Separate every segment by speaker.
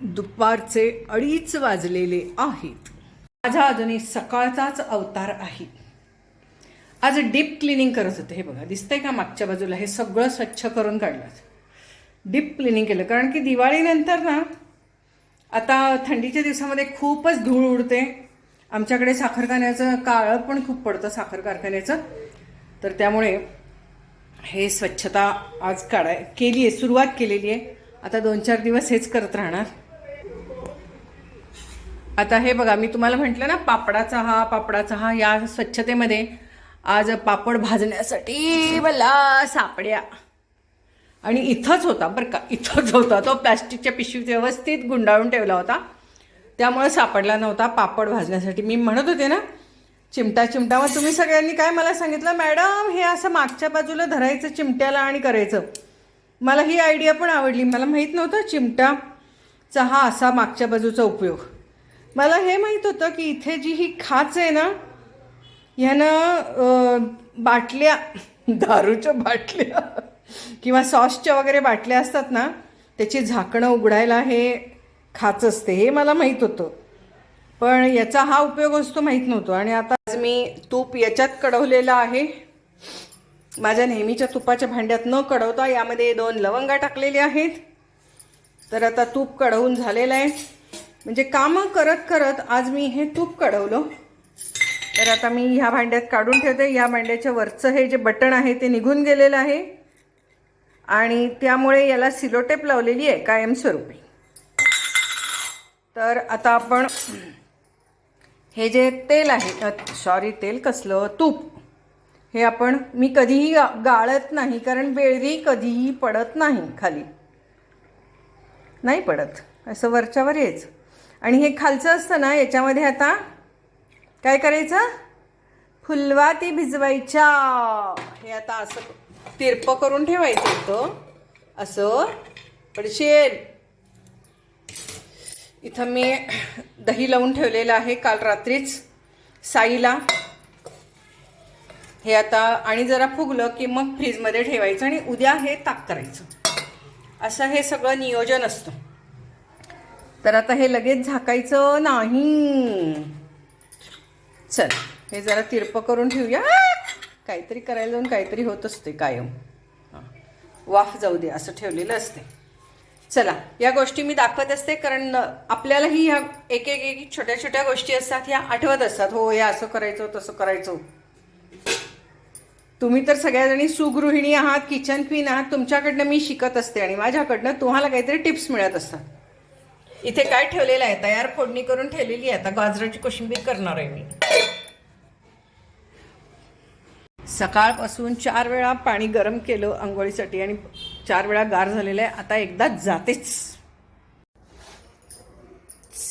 Speaker 1: दुपारचे अडीच वाजलेले आहेत. माझा अजूनही सकाळचाच अवतार आहे. आज डीप क्लिनिंग करत होते हे बघा. दिसतंय का मागच्या बाजूला? हे सगळं स्वच्छ करून काढलं डीप क्लिनिंग केलं. कारण की दिवाळीनंतर ना आता थंडीच्या दिवसामध्ये खूपच धूळ उडते. आमच्याकडे साखरखान्याचं काळं पण खूप पडतं साखर कारखान्याचं. तर त्यामुळे हे स्वच्छता आज काढाय केली आहे सुरुवात केलेली आहे आता दोन चार दिवस हेच करत राहणार. आता हे बघा मी तुम्हाला म्हटलं ना पापडाचा हा पापडाचा हा या स्वच्छतेमध्ये आज पापड भाजण्यासाठी मला सापड्या. आणि इथंच होता बरं का इथंच होता. तो प्लॅस्टिकच्या पिशवीत व्यवस्थित गुंडाळून ठेवला होता. त्यामुळे सापडला नव्हता पापड भाजण्यासाठी. मी म्हणत होते ना चिमटा चिमटा मग तुम्ही सगळ्यांनी काय मला सांगितलं? मॅडम हे असं मागच्या बाजूला धरायचं चिमट्याला आणि करायचं. मला ही आयडिया पण आवडली. मला माहीत नव्हतं चिमटाचा हा असा मागच्या बाजूचा उपयोग. मला हे माहीत होतं की इथे जी ही खाच आहे ना ह्यानं बाटल्या दारूच्या बाटल्या किंवा सॉसच्या वगैरे बाटल्या असतात ना त्याची झाकणं उघडायला हे खाच असते हे मला माहीत होतं. पण याचा हा उपयोग असतो माहीत नव्हतो. आणि आता आज मी तूप याच्यात कडवलेलं आहे. माझ्या नेहमीच्या तुपाच्या भांड्यात न कढवता यामध्ये दोन लवंगा टाकलेले आहेत. तर आता तूप कढवून झालेलं आहे. म्हणजे कामं करत करत आज मी हे तूप कढवलं. तर आता मी ह्या भांड्यात काढून ठेवते. ह्या भांड्याच्या वरचं हे जे बटण आहे ते निघून गेलेलं आहे. आणि त्यामुळे याला सिलोटेप लावलेली आहे कायमस्वरूपी. तर आता आपण हे जे तेल आहे सॉरी तेल कसलं? तूप. हे आपण मी कधीही गाळत नाही कारण बेळगी कधीही पडत नाही खाली. नाही पडत. असं वरच्यावर येच आणि हे खालचं असतं ना याच्यामध्ये आता काय करायचं? फुलवाती भिजवायच्या. हे आता असं तिरपं करून ठेवायचं होतं असं. पडशेल. इथं मी दही लावून ठेवलेलं आहे काल रात्रीच साईला. हे आता आणि जरा फुगलं की मग फ्रीजमध्ये ठेवायचं आणि उद्या हे ताक करायचं. असं हे सगळं नियोजन असतं. तर आता हे लगेच झाकायचं नाही. चल हे जरा तिरपं करून ठेवूया. काहीतरी करायला जाऊन काहीतरी होत असते कायम. हां. वाफ जाऊ दे असं ठेवलेलं असते. चला या गोष्टी मी दाखवत असते कारण आपल्यालाही ह्या एक एक एक छोट्या छोट्या गोष्टी असतात ह्या आठवत असतात. हो हे असं करायचं तसं करायचं. तुम्ही तर सगळ्याजणी सुगृहिणी आहात किचन क्वीन आहात. तुमच्याकडनं मी शिकत असते आणि माझ्याकडनं तुम्हाला काहीतरी टिप्स मिळत असतात. इथे काय ठेवलेलं आहे? तयार फोडणी करून ठेवलेली आहे. आता गाजराची कोशिंबीर करणार आहे मी. सकाळपासून चार वेळा पाणी गरम केलं आंघोळीसाठी आणि चार वेळा गार झालेलं आहे. आता एकदा जातेच.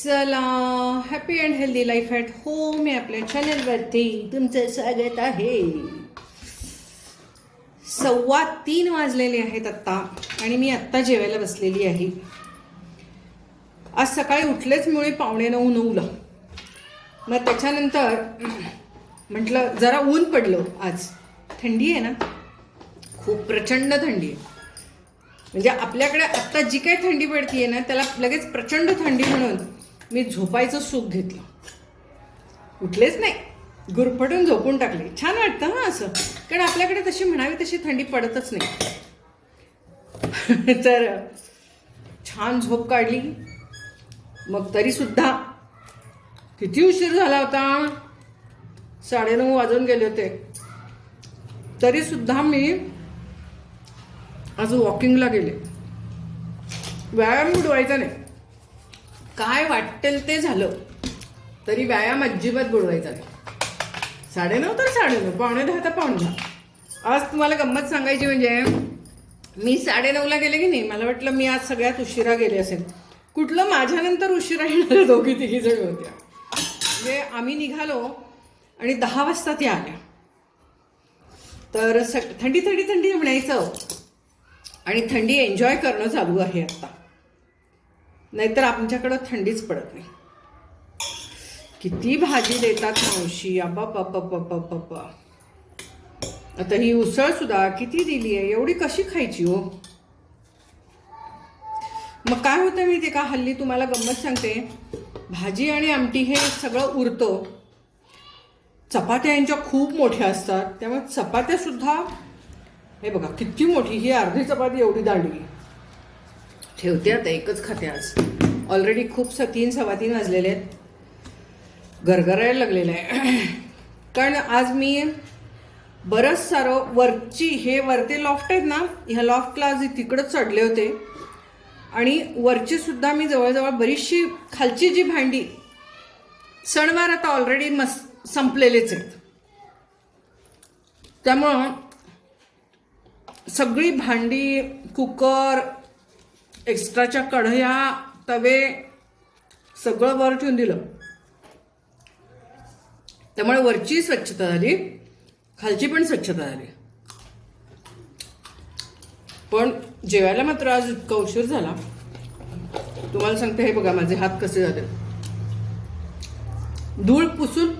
Speaker 1: चला happy and healthy life at home या आपल्या चॅनलवरती तुमचं स्वागत आहे. सव्वा तीन वाजलेले आहेत आत्ता आणि मी आत्ता जेवायला बसलेली आहे. आज सकाळी उठलेच मुळे पावणे नऊ नऊला. मग त्याच्यानंतर म्हटलं जरा ऊन पडलं आज. थंडी आहे ना? खूप प्रचंड थंडी आहे. म्हणजे आपल्याकडे आत्ता जी काही थंडी पडतीये ना त्याला लगेच प्रचंड थंडी म्हणून मी झोपायचं सुख घेतलं. उठलेच नाही. गुरफटून झोपून टाकले. छान वाटतं हां असं. कारण आपल्याकडे तशी म्हणावी तशी थंडी पडतच नाही. तर छान झोप काढली. मग तरी सुद्धा किती उशीर झाला होता? साडेनऊ वाजून गेले होते. तरी सुद्धा मी आज वॉकिंगला गेले. व्यायाम बुडवायचा नाही. काय वाटेल ते झालं. तरी व्यायाम अजिबात बुडवायचा नाही. साडेनऊ तर साडेनऊ पावणे दहा तर पावणे दहा. आज तुम्हाला गंमत सांगायची म्हणजे मी साडेनऊला गेले की नाही? मला वाटलं मी आज सगळ्यात उशिरा गेले असेल. कुठलं माझ्यानंतर उशिरा येणाऱ्या दोघी तिघी जण होत्या. म्हणजे आम्ही निघालो आणि दहा वाजता त्या आल्या. तर स थंडी थंडी थंडी म्हणायचं. आणि थंडी एन्जॉय करणं चालू आहे आता. नाहीतर आमच्याकडं थंडीच पडत नाही. किती भाजी देतात मावशी. आबा पापा पापा पापा आता ही उसळ सुद्धा किती दिली आहे एवढी कशी खायची हो? मग काय होतं मी ते का? हल्ली तुम्हाला गंमत सांगते. भाजी आणि आमटी हे सगळं उरतं. चपात्या यांच्या खूप मोठ्या असतात. त्यामुळे चपात्यासुद्धा हे बघा किती मोठी ही अर्धी चपाती एवढी दांडवी ठेवते आता एकच खाते आज. ऑलरेडी खूप स तीन सव्वा तीन वाजलेले आहेत. गरगरायला लागलेलं आहे. कारण आज मी बरंच सारं वरची हे वरते लॉफ्ट आहेत ना ह्या लॉफ्टला आज तिकडं चढले होते. आणि वरची सुद्धा मी जवळजवळ बरीचशी खालची जी भांडी सणवार आता ऑलरेडी मस संपलेलेच आहेत. त्यामुळं सगळी भांडी कुकर एक्स्ट्राच्या कढया तवे सगळं वर ठेवून दिलं. त्यामुळे वरची स्वच्छता झाली खालची पण स्वच्छता झाली. पण जेवायला मात्र आज इतका उशीर झाला. तुम्हाला सांगते हे बघा माझे हात कसे झाले. धूळ पुसून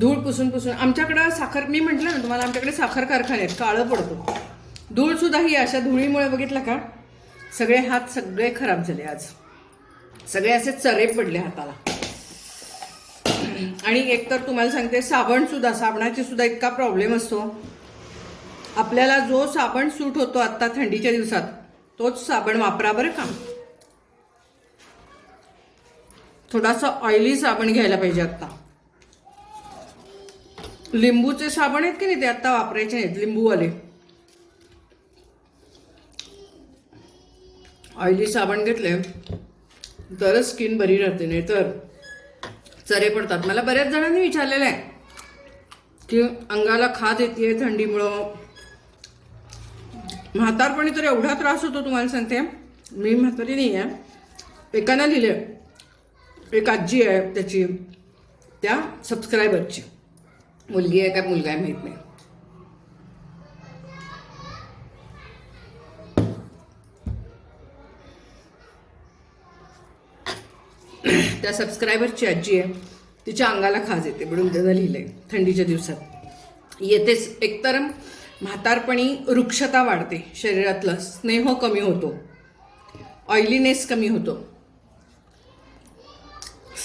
Speaker 1: धूळ पुसून पुसून. आमच्याकडं साखर मी म्हटलं ना तुम्हाला आमच्याकडे साखर कारखाने आहेत काळं पडतो. धूळ सुद्धा ही अशा धुळीमुळे बघितलं का सगळे हात सगळे खराब झाले आज. सगळे असे चरे पडले हाताला. आणि एकतर तुम्हाला सांगते साबण सुद्धा साबणाची सुद्धा इतका प्रॉब्लेम असतो. आपल्याला जो साबण सूट होतो आत्ता थंडीच्या दिवसात तोच साबण वापरा बरं का? थोडासा ऑइली साबण घ्यायला पाहिजे आत्ता. लिंबूचे साबण आहेत की नाही ते आत्ता वापरायचे नाहीत लिंबूवाले. ऑइली साबण घेतले तरच स्किन बरी राहते नाही तर चरे पडतात. मला बऱ्याच जणांनी विचारलेलं आहे की अंगाला खाज येते थंडीमुळं? म्हातारपणी तर एवढा त्रास होतो तुम्हाला सांगते. मी म्हातारी नाही आहे एकानं लिहिले एक आजी आहे त्याची. त्या सबस्क्रायबरची मुलगी आहे काय मुलगा आहे माहीत नाही. त्या सबस्क्रायबरची आजी आहे. तिच्या अंगाला खाज येते म्हणून त्यानं लिहिलंय थंडीच्या दिवसात. येतेच. एकतर म्हातारपणी वृक्षता वाढते. शरीरातलं स्नेह कमी होतो. ऑइलीनेस कमी होतो.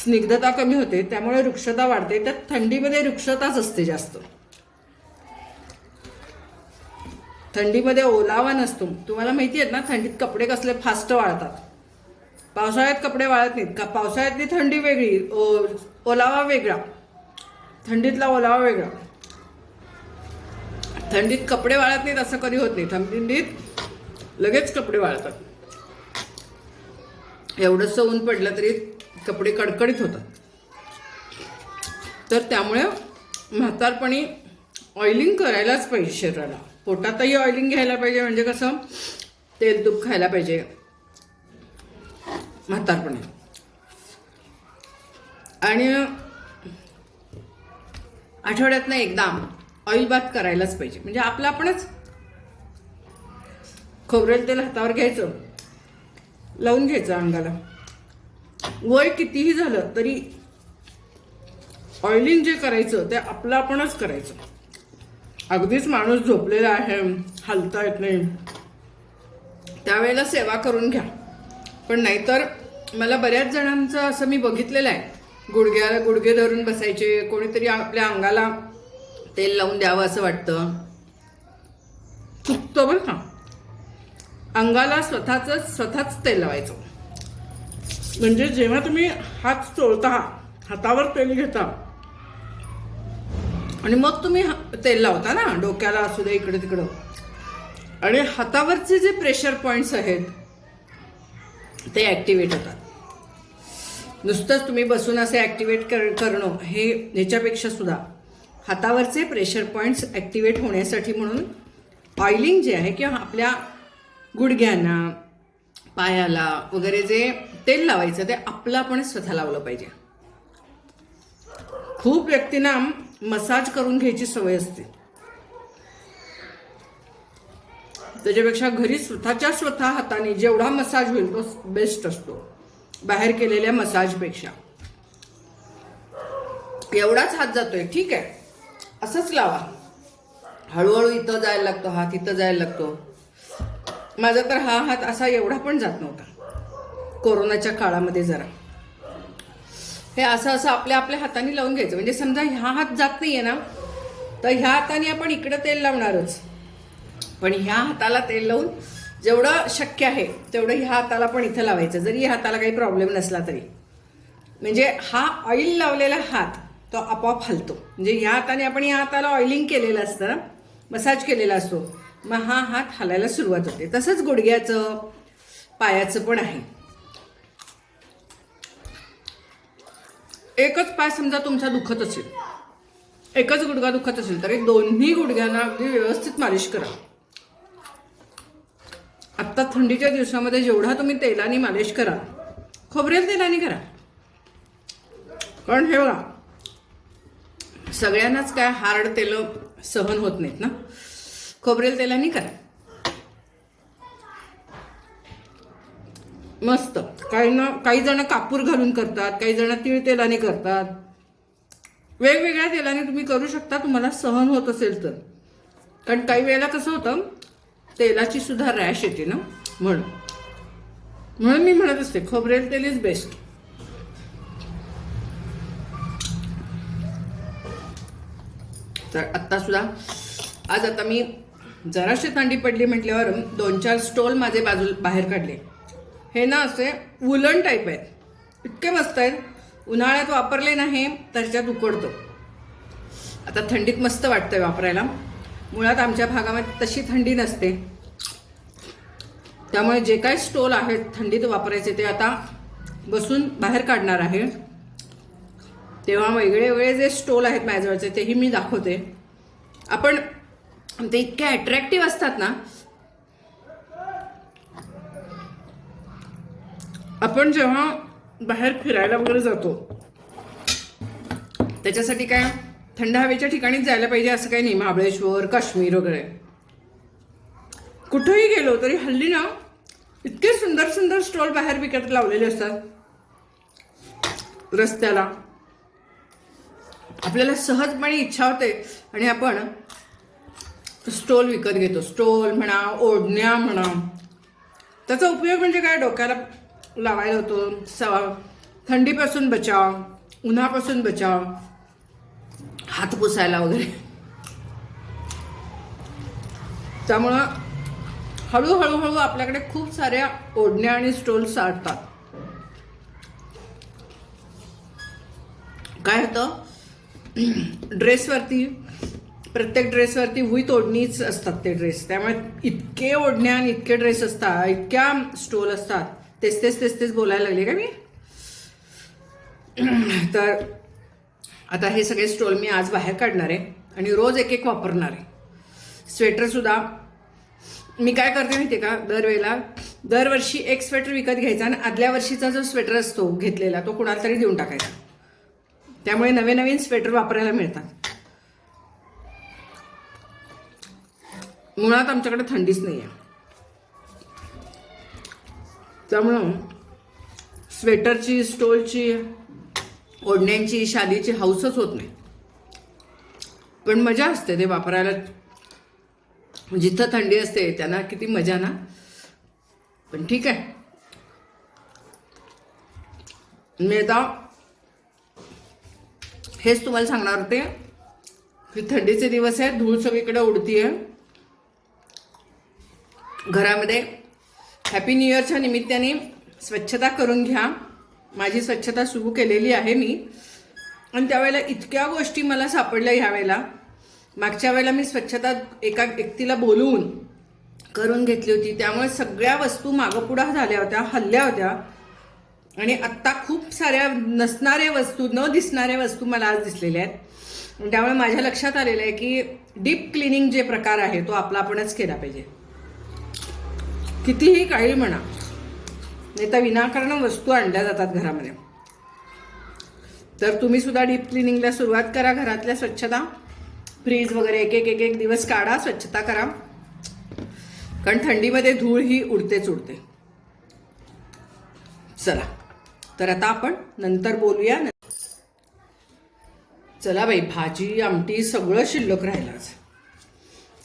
Speaker 1: स्निग्धता कमी होते. त्यामुळे वृक्षता वाढते. तर थंडीमध्ये वृक्षताच असते जास्त. थंडीमध्ये ओलावा नसतो. तुम्हाला माहिती आहेत ना थंडीत कपडे कसले फास्ट वाळतात. पावसाळ्यात कपडे वाळत नाहीत. का पावसाळ्यातली थंडी वेगळी. ओ- ओलावा वेगळा. थंडीतला ओलावा वेगळा. थंडीत कपडे वाळत नाहीत असं कधी होत नाही. थंडीत लगेच कपडे वाळतात. एवढंसं ऊन पडलं तरी कपडे कडकडीत होतात. तर त्यामुळे म्हातारपणी ऑइलिंग करायलाच पाहिजे शरीराला. पोटातही ऑइलिंग घ्यायला पाहिजे म्हणजे कसं? तेल तूप खायला पाहिजे. म्हातारपणी. आणि आठवड्यातनं एकदा ऑइल बाथ करायलाच पाहिजे. म्हणजे आपलं आपणच खोबरेल तेल हातावर घ्यायचं लावून घ्यायचं अंगाला. वय कितीही झालं तरी ऑइलिंग जे करायचं ते आपलं आपणच करायचं. अगदीच माणूस झोपलेला आहे हलता येत नाही. त्यावेळेला सेवा करून घ्या. पण नाहीतर मला बऱ्याच जणांचं असं मी बघितलेलं आहे. गुडघ्याला गुडघे धरून बसायचे कोणीतरी आपल्या अंगाला तेल लावून द्यावं असं वाटतं. चुकतं बरं का? अंगाला स्वतःच स्वतःच तेल लावायचं. म्हणजे जेव्हा तुम्ही हात चोळता हातावर तेल घेता आणि मग तुम्ही तेल लावता ना डोक्याला असू दे इकडे तिकडं. आणि हातावरचे जे प्रेशर पॉईंट्स आहेत ते ॲक्टिवेट होतात. नुसतंच तुम्ही बसून असे ॲक्टिवेट कर करणं हे ह्याच्यापेक्षा सुद्धा. हातावरचे प्रेशर पॉईंट्स ॲक्टिवेट होण्यासाठी म्हणून ऑइलिंग जे आहे किंवा आपल्या गुडघ्यांना पायाला वगैरे जे तेल लावायचं ते आपलं आपण स्वतः लावलं पाहिजे. खूप व्यक्तींना मसाज करून घ्यायची सवय असते. त्याच्यापेक्षा घरी स्वतःच्या स्वतः हाताने जेवढा मसाज होईल तो बेस्ट असतो. बाहेर केलेल्या मसाजपेक्षा एवढाच हात जातोय ठीक आहे. असंच लावा. हळूहळू इथं जायला लागतो हात इथं जायला लागतो. माझा तर हा हात असा एवढा पण जात नव्हता. कोरोनाच्या काळामध्ये जरा. हे असं असं आपल्या आपल्या हाताने लावून घ्यायचं. म्हणजे समजा ह्या हात जात नाही आहे ना तर ह्या हाताने आपण इकडं तेल लावणारच. पण ह्या हाताला तेल लावून जेवढं शक्य आहे तेवढं ह्या हाताला पण इथं लावायचं. जरी ह्या हाताला काही प्रॉब्लेम नसला तरी. म्हणजे हा ऑइल लावलेला हात तो आपोआप हलतो. म्हणजे ह्या हाताने आपण या हाताला ऑइलिंग केलेलं असतं ना मसाज केलेला असतो मग हा हात हलायला सुरुवात होते. तसंच गुडघ्याचं पायाचं पण आहे. एकच पाय समजा तुमचा दुखत असेल एकच गुडघा दुखत असेल तर एक दोन्ही गुडघ्यांना अगदी व्यवस्थित मालिश करा. आत्ता थंडीच्या दिवसामध्ये जेवढा तुम्ही तेलाने मालिश करा खोबरेल तेलाने करा. कारण हे बघा सगळ्यांनाच काय हार्ड तेल सहन होत नाहीत ना? खोबरेल तेलाने करा. मस्त. काही ना काही जण कापूर घालून करतात काही जण तीळ तेलाने करतात. वेगवेगळ्या तेलाने तुम्ही करू शकता तुम्हाला सहन होत असेल तर. कारण काही वेळेला कसं होतं तेलाची सुद्धा रॅश येते ना? म्हणून. म्हणून मी म्हणत असते खोबरेल तेल इज बेस्ट तर आत्ता सुद्धा. आज आता मी जराशी थंडी पडली म्हटल्यावर दोन चार स्टोल माझे बाजू बाहेर काढले. हे ना असे वुलन टाईप आहेत. इतके मस्त आहेत. उन्हाळ्यात वापरले नाही त्याच्यात उकडतो. आता थंडीत मस्त वाटतंय वापरायला. मुळात आमच्या भागामध्ये तशी थंडी नसते. त्यामुळे जे काही स्टोल आहेत थंडीत वापरायचे ते आता बसून बाहेर काढणार आहे. तेव्हा वेगळे वेगळे जे स्टोल आहेत माझ्याजवळचे तेही मी दाखवते. आपण ते इतके अट्रॅक्टिव्ह असतात ना. आपण जेव्हा बाहेर फिरायला वगैरे जातो त्याच्यासाठी काय थंड हवेच्या ठिकाणीच जायला पाहिजे असं काही नाही महाबळेश्वर काश्मीर वगैरे. कुठेही गेलो तरी हल्ली ना इतके सुंदर सुंदर स्टॉल बाहेर विकत लावलेले असतात. रस्त्याला. आपल्याला सहजपणे इच्छा होते आणि आपण स्टोल विकत घेतो. स्टोल म्हणा ओढण्या म्हणा. त्याचा उपयोग म्हणजे काय? डोक्याला लावायला होतो. स थंडीपासून बचाव उन्हापासून बचाव हात पुसायला वगैरे. त्यामुळं हळूहळू हळू आपल्याकडे खूप साऱ्या ओढण्या आणि स्टोल साठतात. काय होतं? ड्रेसवरती प्रत्येक ड्रेसवरती हुई तोडणीच असतात ते ड्रेस. त्यामुळे इतके ओढण्या आणि इतके ड्रेस असतात इतक्या स्टोल असतात. तेच तेच तेच तेच बोलायला लागले का मी? तर आता हे सगळे स्टोल मी आज बाहेर काढणार आहे आणि रोज एक एक वापरणार आहे. स्वेटरसुद्धा मी काय करते माहिती आहे का? दरवेळेला दरवर्षी एक स्वेटर विकत घ्यायचा आणि आदल्या वर्षीचा जो स्वेटर असतो घेतलेला तो कुणाला तरी देऊन टाकायचा. त्यामुळे नवे नवीन स्वेटर वापरायला मिळतात. मुळात आमच्याकडे थंडीच नाही आहे त्यामुळं स्वेटरची स्टोलची ओढण्यांची शालीची हाऊसच होत नाही. पण मजा असते ते वापरायला. जिथं थंडी असते त्यांना किती मजा ना? पण ठीक आहे. मी आता हेच तुम्हाला सांगणार होते. की थंडीचे दिवस आहेत धूळ सगळीकडे उडतीये. घरामध्ये हॅपी न्यू इयरच्या निमित्ताने स्वच्छता करून घ्या. माझी स्वच्छता सुरू केलेली आहे मी. आणि त्यावेळेला इतक्या गोष्टी मला सापडल्या ह्यावेळेला मागच्या वेळेला मी स्वच्छता एका व्यक्तीला बोलवून करून घेतली होती. त्यामुळे सगळ्या वस्तू मागपुढा झाल्या होत्या हल्ल्या होत्या. आणि आत्ता खूप साऱ्या नसणाऱ्या वस्तू न दिसणाऱ्या वस्तू मला आज दिसलेल्या आहेत. त्यामुळे माझ्या लक्षात आलेलं आहे की डीप क्लिनिंग जे प्रकार आहे तो आपला आपणच केला पाहिजे. कितीही काळी म्हणा नाही तर विनाकारण वस्तू आणल्या जातात घरामध्ये. तर तुम्ही सुद्धा डीप क्लिनिंगला सुरुवात करा घरातल्या स्वच्छता. फ्रीज वगैरे एक एक एक एक दिवस काढा स्वच्छता करा. कारण थंडीमध्ये धूळ ही उडतेच उडते. चला. तर आता आपण नंतर बोलूया. चला बाई भाजी आमटी सगळं शिल्लक राहिलं आज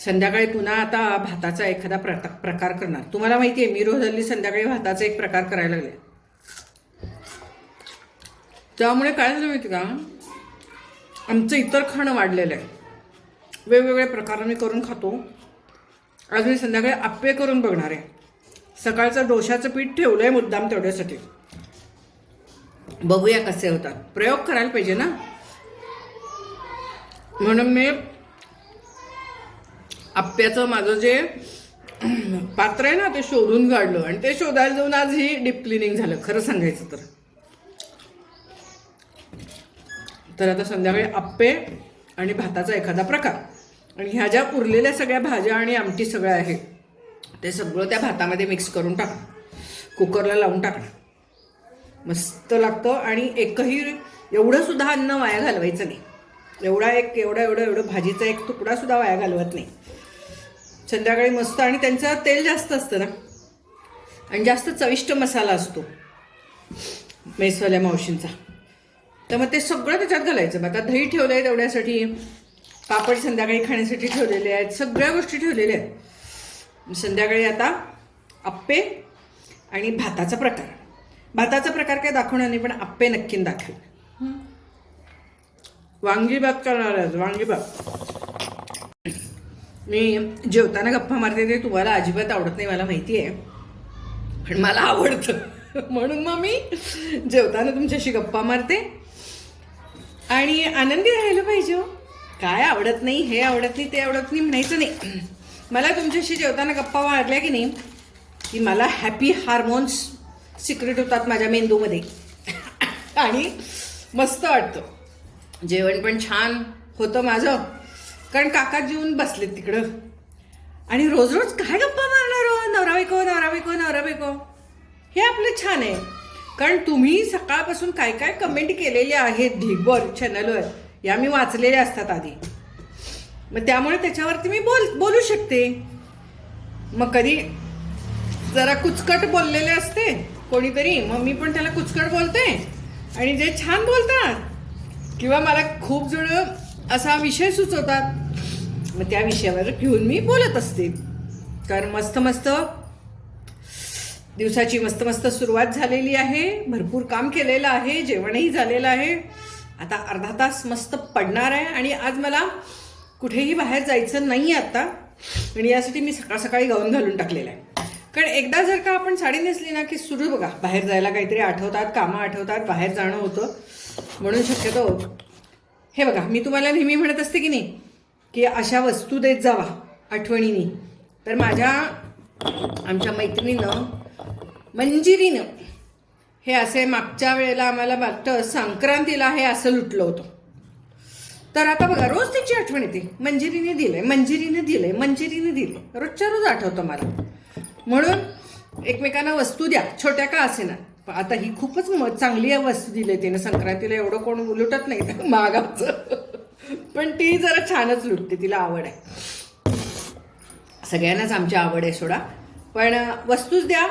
Speaker 1: संध्याकाळी पुन्हा आता भाताचा एखादा प्रता प्रकार करणार. तुम्हाला माहिती आहे मी रोज हल्ली संध्याकाळी भाताचा एक प्रकार करायला लागले. त्यामुळे काय झालं माहिती का? आमचं इतर खाणं वाढलेलं आहे. वेगवेगळे प्रकार मी करून खातो. आज मी संध्याकाळी आप्पे करून बघणार आहे. सकाळचं डोशाचं पीठ ठेवलंय मुद्दाम तेवढ्यासाठी. बघूया कसे होतात. प्रयोग करायला पाहिजे ना. म्हणून मी आप्याचं माझं जे पात्र आहे ना ते शोधून काढलं आणि ते शोधायला जाऊन आज ही डीप क्लिनिंग झालं. खरं सांगायचं तर. तर आता संध्याकाळी आप्पे आणि भाताचा एखादा प्रकार. आणि ह्या ज्या उरलेल्या सगळ्या भाज्या आणि आमटी सगळ्या आहे ते सगळं त्या भातामध्ये मिक्स करून टाकणं कुकरला लावून टाकणं मस्त लागतं आणि एकही एवढं सुद्धा अन्न वाया घालवायचं नाही. एवढा एक एवढा एवढं एवढं भाजीचा एक तुकडा सुद्धा वाया घालवत नाही. संध्याकाळी मस्त आणि त्यांचं तेल जास्त असतं ना. आणि जास्त चविष्ट मसाला असतो. मेसवाल्या मावशींचा. तर मग ते सगळं त्याच्यात घालायचं. मग आता दही ठेवलं आहे तेवढ्यासाठी. पापड संध्याकाळी खाण्यासाठी ठेवलेले आहेत. सगळ्या गोष्टी ठेवलेल्या आहेत. संध्याकाळी आता आप्पे आणि भाताचा प्रकार. भाताचा प्रकार काय दाखवणार नाही पण आप्पे नक्की दाखवेल. वांगी करणार आज, वांगी मी जेवताना गप्पा मारते ते तुम्हाला अजिबात आवडत नाही मला माहिती आहे. पण मला आवडतं. म्हणून मग मी जेवताना तुमच्याशी गप्पा मारते. आणि आनंदी राहिलं पाहिजे हो. काय आवडत नाही हे आवडत नाही ते आवडत नाही म्हणायचं नाही. मला तुमच्याशी जेवताना गप्पा मारल्या की नाही की मला हॅपी हार्मोन्स सिक्रेट होतात माझ्या मेंदूमध्ये. आणि मस्त वाटतं. जेवण पण छान होतं माझं. कारण काका जेवून बसलेत तिकडं. आणि रोज रोज काय गप्पा मारणार हो? नवरा बायको नवरा बायको नवरा बायको. हे आपलं छान आहे. कारण तुम्ही सकाळपासून काय काय कमेंट केलेले आहेत ढिगभर चॅनलवर या मी वाचलेल्या असतात आधी. मग त्यामुळे त्याच्यावरती मी बोल बोलू शकते. मग कधी जरा कुचकट बोललेले असते कोणीतरी मग मी पण त्याला कुचकट बोलते. आणि जे छान बोलतात. किंवा मला खूप जण असा विषय सुचवतात. मग त्या विषयावर घेऊन मी बोलत असते. कारण मस्त मस्त दिवसाची मस्त मस्त सुरुवात झालेली आहे. भरपूर काम केलेलं आहे. जेवणही झालेलं आहे. आता अर्धा तास मस्त पडणार आहे. आणि आज मला कुठेही बाहेर जायचं नाही आता. आणि यासाठी मी सकाळ सकाळी गाऊन घालून टाकलेलं आहे. कारण एकदा जर का आपण साडी नेसली ना की सुरू बघा बाहेर जायला काहीतरी आठवतात कामं आठवतात बाहेर जाणं होतं. म्हणून शक्यतो हे बघा मी तुम्हाला नेहमी म्हणत असते की नाही की अशा वस्तू देत जावा आठवणीने. तर माझ्या आमच्या मैत्रिणीनं मंजिरीनं हे असे मागच्या वेळेला आम्हाला वाटतं संक्रांतीला हे असं लुटलं होतं. तर आता बघा रोज त्याची आठवण येते. मंजिरीने दिलंय मंजिरीने दिलंय मंजिरीने दिलंय. रोजच्या रोज आठवतं मला. म्हणून एकमेकांना वस्तू द्या. छोट्या का असे ना आता ही खूपच म चांगली वस्तू दिली तिने. संक्रांतीला एवढं कोण लुटत नाही. मागाचं. पण ती जरा छानच लुटते. तिला आवड आहे. सगळ्यांनाच आमची आवड आहे सोडा. पण वस्तूच द्या.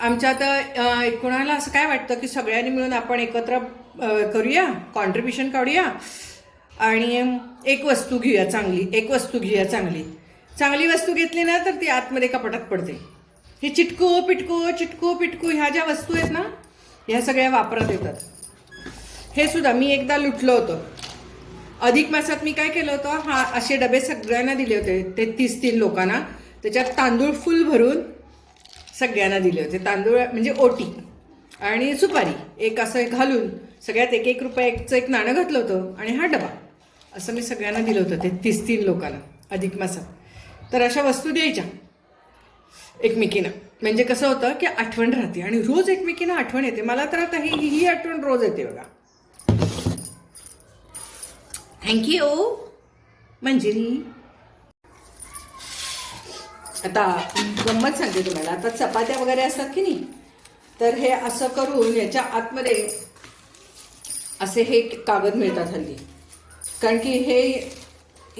Speaker 1: आमच्या आता कोणाला असं काय वाटतं की सगळ्यांनी मिळून आपण एकत्र करूया? कॉन्ट्रीब्युशन काढूया? आणि एक वस्तू घेऊया चांगली. एक वस्तू घेऊया चांगली. चांगली वस्तू घेतली ना तर ती आतमध्ये कपाटात पडते. हे चिटको पिटको चिटको पिटकू ह्या ज्या वस्तू आहेत ना ह्या सगळ्या वापरात येतात. हे सुद्धा मी एकदा लुटलं होतं. अधिक मासात मी काय केलं होतं हा असे डबे सगळ्यांना दिले होते ते तीस तीन लोकांना. त्याच्यात तांदूळ फुल भरून सगळ्यांना दिले होते. तांदूळ म्हणजे ओटी आणि सुपारी. एक असं घालून सगळ्यात एक एक रुपयाचं एक नाणं घातलं होतं आणि हा डबा. असं मी सगळ्यांना दिलं होतं ते तीस तीन लोकांना अधिक मासात. तर अशा वस्तू द्यायच्या. एकमेकीनं. म्हणजे कसं होतं की आठवण राहते आणि रोज एकमेकीनं आठवण येते. मला तर आता ही ही आठवण रोज येते बघा. Thank you Manjiri. आता गंमत सांगते तुम्हाला. आता चपात्या वगैरे असतात की नाही? तर हे असं करून याच्या आतमध्ये असे हे कागद मिळतात हल्ली. कारण की हे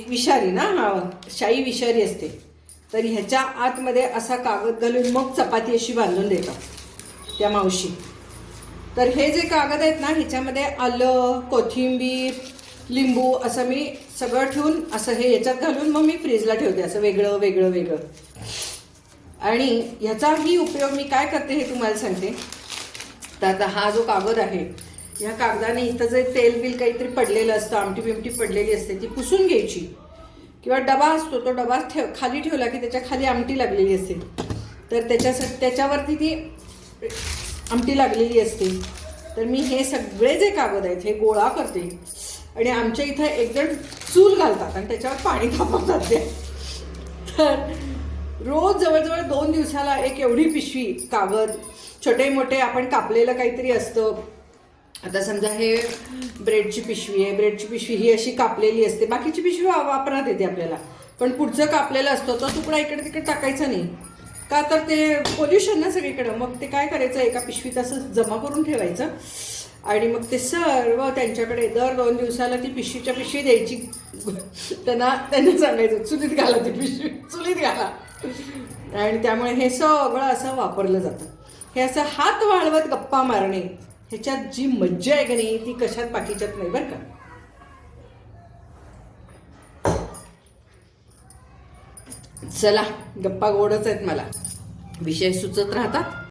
Speaker 1: विषारी ना हा शाई विषारी असते. तर ह्याच्या आतमध्ये असा कागद घालून मग चपाती अशी बांधून देतात त्या मावशी. तर हे जे कागद आहेत ना ह्याच्यामध्ये आलं कोथिंबीर लिंबू असं मी सगळं ठेवून असं हे याच्यात घालून मग मी फ्रीजला ठेवते असं वेगळं वेगळं वेगळं. आणि ह्याचाही उपयोग मी काय करते हे तुम्हाला सांगते. तर आता हा जो कागद आहे या कागदाने इथं जे तेल बिल काहीतरी पडलेलं असतं आमटी बिमटी पडलेली असते ती पुसून घ्यायची. किंवा डबा असतो तो डबा ठेव खाली ठेवला की त्याच्याखाली आमटी लागलेली असते. तर त्याच्यासाठी त्याच्यावरती ती आमटी लागलेली असते. तर मी हे सगळे जे कागद आहेत हे गोळा करते. आणि आमच्या इथं एकजण चूल घालतात आणि त्याच्यावर पाणी तापवतात ते तर रोज जवळजवळ दोन दिवसाला एक एवढी पिशवी कागद छोटे मोठे आपण कापलेलं काहीतरी असतं. आता समजा हे ब्रेडची पिशवी आहे ब्रेडची पिशवी ही अशी कापलेली असते. बाकीची पिशवी वापरात येते आपल्याला. पण पुढचं कापलेलं असतं तो तुकडा इकडे तिकडे टाकायचा नाही. का तर ते पोल्युशन ना सगळीकडं. मग ते काय करायचं एका पिशवीत असं जमा करून ठेवायचं. आणि मग ते सर्व त्यांच्याकडे दर दोन दिवसाला ती पिशवीच्या पिशवी द्यायची. त्यांना त्यांना सांगायचं चुलीत घाला ती पिशवी चुलीत घाला. आणि त्यामुळे हे सगळं असं वापरलं जातं. हे असं हात वाळवत गप्पा मारणे. ह्याच्यात जी मज्जा आहे का नाही ती कशात बाकीच्यात नाही बरं का. चला गप्पा गोडच आहेत मला. विषय सुचत राहतात.